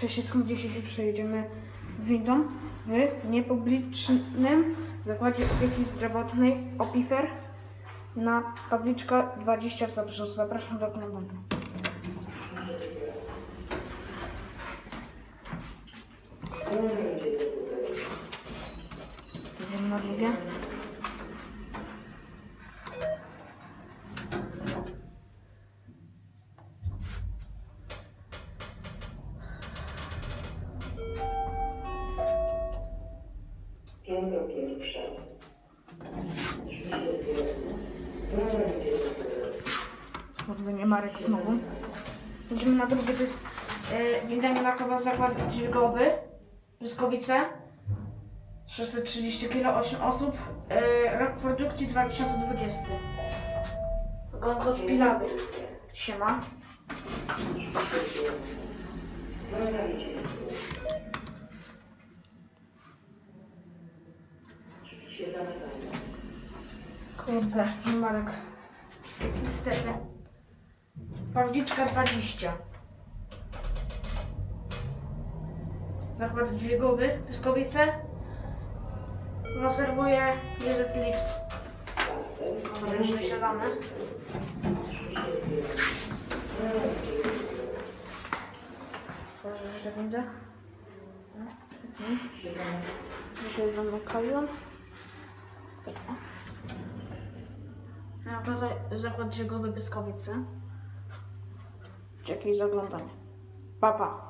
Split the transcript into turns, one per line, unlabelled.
Cześć, skąd dzisiaj się przejedziemy windą w niepublicznym zakładzie opieki zdrowotnej OPIFER na Pawliczka 20 w Zabrzu. Zapraszam do oglądania. Idziemy na drugie.
Drugie. Strona
Kurde, nie Marek znowu. Idziemy na drugie, to jest e, Windemia Markowa Zakład Dźwigowy, Pyskowice. 630 kg, 8 osób. E, rok produkcji 2020. Gongot Pilawy. Siema.
Strona idzie. Drzwi się zamykają.
Kurde, nie Marek. Niestety. Pawliczka 20. Zakład dźwigowy, Pyskowice. Zaserwuję Jezet Lift. Dobra, już wysiadamy. Otworzę jeszcze windę. Dzisiaj zamykają. Ja tutaj zakład dziegowy Pyskowice. Czekaj za oglądanie. Papa.